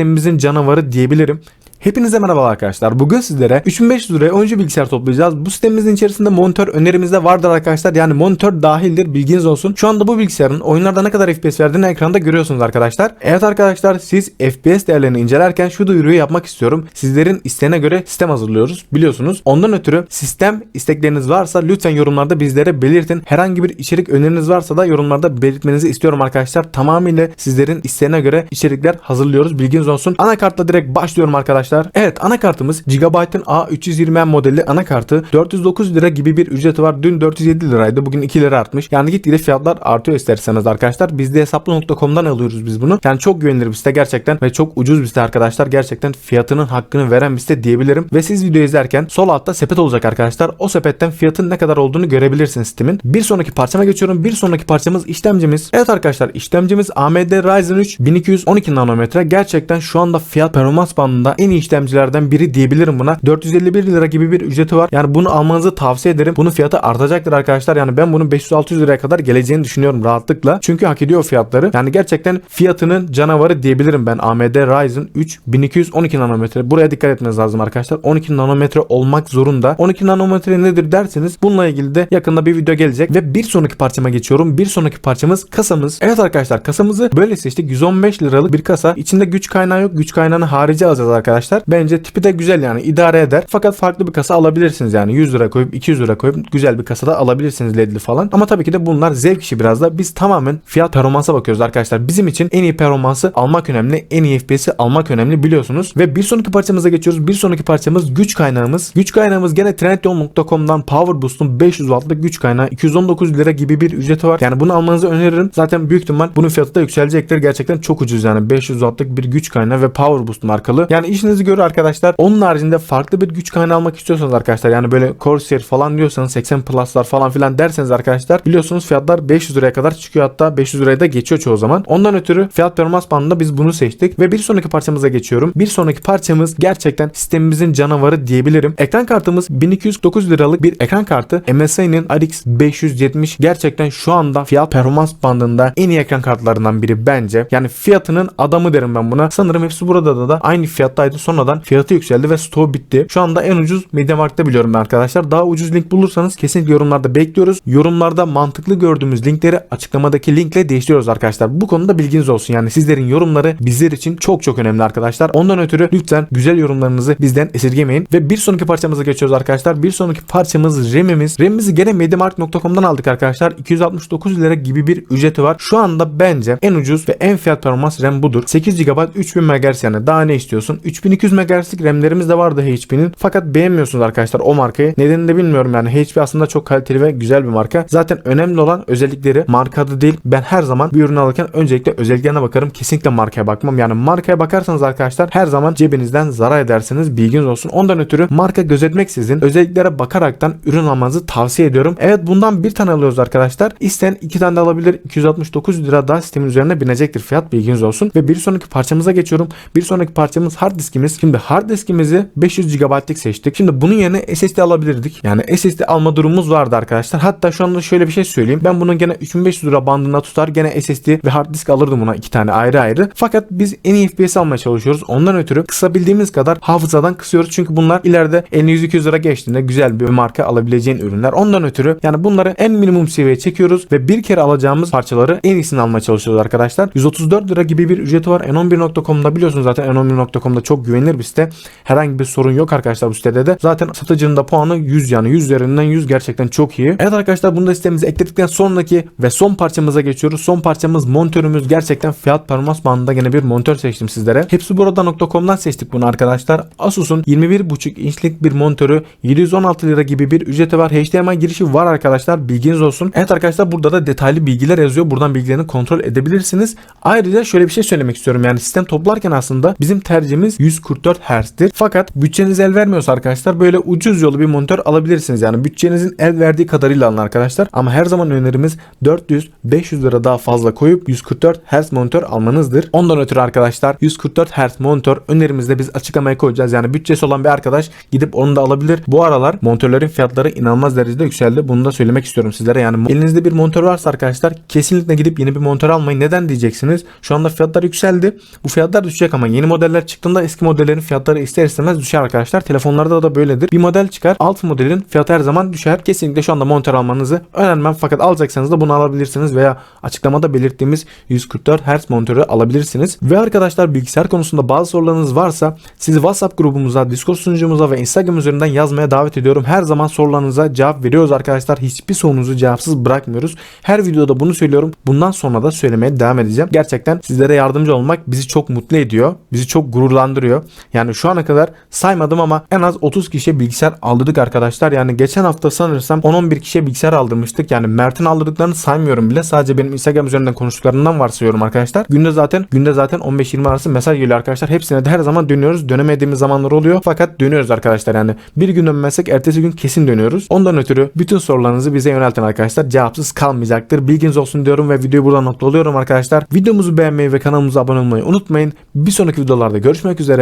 sistemimizin canavarı diyebilirim. Hepinize merhaba arkadaşlar. Bugün sizlere 3500 liraya oyuncu bilgisayar toplayacağız. Bu sitemimizin içerisinde monitör önerimizde vardır arkadaşlar. Yani monitör dahildir bilginiz olsun. Şu anda bu bilgisayarın oyunlarda ne kadar FPS verdiğini ekranda görüyorsunuz arkadaşlar. Evet arkadaşlar siz FPS değerlerini incelerken şu duyuruyu yapmak istiyorum. Sizlerin isteğine göre sistem hazırlıyoruz biliyorsunuz. Ondan ötürü sistem istekleriniz varsa lütfen yorumlarda bizlere belirtin. Herhangi bir içerik öneriniz varsa da yorumlarda belirtmenizi istiyorum arkadaşlar. Tamamıyla sizlerin isteğine göre içerikler hazırlıyoruz. Bilginiz olsun. Anakartla direkt başlıyorum arkadaşlar. Evet anakartımız Gigabyte'ın A320M modeli anakartı 409 lira gibi bir ücreti var. Dün 407 liraydı. Bugün 2 lira artmış. Yani gitgide fiyatlar artıyor isterseniz arkadaşlar. Biz de hesaplı.com'dan alıyoruz biz bunu. Yani çok güvenilir bir site gerçekten ve çok ucuz bir site arkadaşlar. Gerçekten fiyatının hakkını veren bir site diyebilirim. Ve siz video izlerken sol altta sepet olacak arkadaşlar. O sepetten fiyatın ne kadar olduğunu görebilirsiniz Steam'in. Bir sonraki parçama geçiyorum. Bir sonraki parçamız işlemcimiz. Evet arkadaşlar işlemcimiz AMD Ryzen 3 1212 nanometre. Gerçekten şu anda fiyat performans bandında en iyi işlemcilerden biri diyebilirim buna. 451 lira gibi bir ücreti var. Yani bunu almanızı tavsiye ederim. Bunun fiyatı artacaktır arkadaşlar. Yani ben bunun 500-600 liraya kadar geleceğini düşünüyorum rahatlıkla. Çünkü hak ediyor fiyatları. Yani gerçekten fiyatının canavarı diyebilirim ben. AMD Ryzen 3 1212 nanometre. Buraya dikkat etmeniz lazım arkadaşlar. 12 nanometre olmak zorunda. 12 nanometre nedir derseniz bununla ilgili de yakında bir video gelecek. Ve bir sonraki parçama geçiyorum. Bir sonraki parçamız kasamız. Evet arkadaşlar kasamızı böyle seçtik. 115 liralık bir kasa. İçinde güç kaynağı yok. Güç kaynağını harici alacağız arkadaşlar. Bence tipi de güzel yani idare eder. Fakat farklı bir kasa alabilirsiniz yani 100 lira koyup 200 lira koyup güzel bir kasada alabilirsiniz ledli falan. Ama tabii ki de bunlar zevk işi biraz da. Biz tamamen fiyat performansa bakıyoruz arkadaşlar. Bizim için en iyi performansı almak önemli. En iyi FPS'i almak önemli biliyorsunuz. Ve bir sonraki parçamıza geçiyoruz. Bir sonraki parçamız güç kaynağımız. Güç kaynağımız gene Trendyol.com'dan Power Boost'un 500 wattlık güç kaynağı 219 lira gibi bir ücreti var. Yani bunu almanızı öneririm. Zaten büyük ihtimal bunun fiyatı da yükselecektir. Gerçekten çok ucuz yani 500 wattlık bir güç kaynağı ve Power Boost markalı. Yani işinizi görür arkadaşlar. Onun haricinde farklı bir güç kaynağı almak istiyorsanız arkadaşlar yani böyle Corsair falan diyorsanız 80 Plus'lar falan filan derseniz arkadaşlar biliyorsunuz fiyatlar 500 liraya kadar çıkıyor hatta 500 liraya da geçiyor çoğu zaman. Ondan ötürü fiyat performans bandında biz bunu seçtik ve bir sonraki parçamıza geçiyorum. Bir sonraki parçamız gerçekten sistemimizin canavarı diyebilirim. Ekran kartımız 1209 liralık bir ekran kartı. MSI'nin RX 570 gerçekten şu anda fiyat performans bandında en iyi ekran kartlarından biri bence. Yani fiyatının adamı derim ben buna. Sanırım hepsi burada da, da aynı fiyattaydı. Sonradan fiyatı yükseldi ve stoğu bitti. Şu anda en ucuz MediaMarkt'ta biliyorum ben arkadaşlar. Daha ucuz link bulursanız kesinlikle yorumlarda bekliyoruz. Yorumlarda mantıklı gördüğümüz linkleri açıklamadaki linkle değiştiriyoruz arkadaşlar. Bu konuda bilginiz olsun. Yani sizlerin yorumları bizler için çok çok önemli arkadaşlar. Ondan ötürü lütfen güzel yorumlarınızı bizden esirgemeyin. Ve bir sonraki parçamıza geçiyoruz arkadaşlar. Bir sonraki parçamız RAM'imiz. RAM'imizi gene MediaMarkt.com'dan aldık arkadaşlar. 269 lira gibi bir ücreti var. Şu anda bence en ucuz ve en fiyat performans RAM budur. 8 GB 3000 MHz yani daha ne istiyorsun? 3200 MHz'lik RAM'lerimiz de vardı HP'nin. Fakat beğenmiyorsunuz arkadaşlar o markayı. Nedenini de bilmiyorum yani. HP aslında çok kaliteli ve güzel bir marka. Zaten önemli olan özellikleri marka değil. Ben her zaman bir ürün alırken öncelikle özelliklerine bakarım. Kesinlikle markaya bakmam. Yani markaya bakarsanız arkadaşlar her zaman cebinizden zarar edersiniz. Bilginiz olsun. Ondan ötürü marka gözetmeksizin özelliklere bakaraktan ürün almanızı tavsiye ediyorum. Evet bundan bir tane alıyoruz arkadaşlar. İsteyen iki tane de alabilir. 269 lira daha sistemin üzerine binecektir fiyat bilginiz olsun. Ve bir sonraki parçamıza geçiyorum. Bir sonraki parçamız hard diskimiz. Şimdi hard diskimizi 500 GB'lik seçtik. Şimdi bunun yerine SSD alabilirdik. Yani SSD alma durumumuz vardı arkadaşlar. Hatta şu anda şöyle bir şey söyleyeyim. Ben bunun gene 3500 lira bandında tutar gene SSD ve hard disk alırdım buna iki tane ayrı ayrı. Fakat biz en iyi FPS almaya çalışıyoruz. Ondan ötürü kısabildiğimiz kadar hafızadan kısıyoruz. Çünkü bunlar ileride 50-100-200 lira geçtiğinde güzel bir marka alabileceğin ürünler. Ondan ötürü yani bunları en minimum seviyeye çekiyoruz ve bir kere alacağımız parçaları en iyisini almaya çalışıyoruz arkadaşlar. 134 lira gibi bir ücreti var. N11.com'da biliyorsunuz zaten N11.com'da çok güvenilir bir site. Herhangi bir sorun yok arkadaşlar bu sitede de. Zaten satıcının da puanı 100 yani 100 üzerinden 100 gerçekten çok iyi. Evet arkadaşlar bunu da sitemize ekledikten sonraki ve son parçamıza geçiyoruz. Son parçamız monitörümüz. Gerçekten fiyat performans bandında gene bir monitör seçtim sizlere. Hepsi burada.com'dan seçtik bunu arkadaşlar. Asus'un 21.5 inçlik bir monitörü 716 lira gibi bir ücreti var. HDMI girişi var arkadaşlar. Bilginiz olsun. Evet arkadaşlar burada da detaylı bilgiler yazıyor. Buradan bilgilerini kontrol edebilirsiniz. Ayrıca şöyle bir şey söylemek istiyorum. Yani sistem toplarken aslında bizim tercihimiz 144 Hz'dir. Fakat bütçeniz el vermiyorsa arkadaşlar böyle ucuz yolu bir monitör alabilirsiniz. Yani bütçenizin el verdiği kadarıyla alın arkadaşlar. Ama her zaman önerimiz 400-500 lira daha fazla koyup 144 Hz monitör almanızdır. Ondan ötürü arkadaşlar 144 Hz monitör önerimizde biz açıklamaya koyacağız. Yani bütçesi olan bir arkadaş gidip onu da alabilir. Bu aralar monitörlerin fiyatları inanılmaz derecede yükseldi. Bunu da söylemek istiyorum sizlere. Yani elinizde bir monitör varsa arkadaşlar kesinlikle gidip yeni bir monitör almayın. Neden diyeceksiniz? Şu anda fiyatlar yükseldi. Bu fiyatlar düşecek ama yeni modeller çıktığında eski modellerin fiyatları ister istemez düşer arkadaşlar. Telefonlarda da böyledir. Bir model çıkar. Alt modelin fiyatı her zaman düşer. Kesinlikle şu anda monitör almanızı önermem. Fakat alacaksanız da bunu alabilirsiniz veya açıklamada belirttiğimiz 144 Hz monitörü alabilirsiniz. Ve arkadaşlar bilgisayar konusunda bazı sorularınız varsa sizi WhatsApp grubumuza, Discord sunucumuza ve Instagram üzerinden yazmaya davet ediyorum. Her zaman sorularınıza cevap veriyoruz arkadaşlar. Hiçbir sorunuzu cevapsız bırakmıyoruz. Her videoda bunu söylüyorum. Bundan sonra da söylemeye devam edeceğim. Gerçekten sizlere yardımcı olmak bizi çok mutlu ediyor. Bizi çok gururlandırıyor. Yani şu ana kadar saymadım ama en az 30 kişiye bilgisayar aldırdık arkadaşlar. Yani geçen hafta sanırsam 10-11 kişiye bilgisayar aldırmıştık. Yani Mert'in aldırdıklarını saymıyorum bile. Sadece benim Instagram üzerinden konuştuklarından varsayıyorum arkadaşlar. Günde zaten günde zaten 15-20 arası mesaj geliyor arkadaşlar. Hepsine de her zaman dönüyoruz. Dönemediğimiz zamanlar oluyor. Fakat dönüyoruz arkadaşlar. Yani bir gün dönmezsek ertesi gün kesin dönüyoruz. Ondan ötürü bütün sorularınızı bize yöneltin arkadaşlar. Cevapsız kalmayacaktır. Bilginiz olsun diyorum ve videoyu buradan noktalıyorum arkadaşlar. Videomuzu beğenmeyi ve kanalımıza abone olmayı unutmayın. Bir sonraki videolarda görüşmek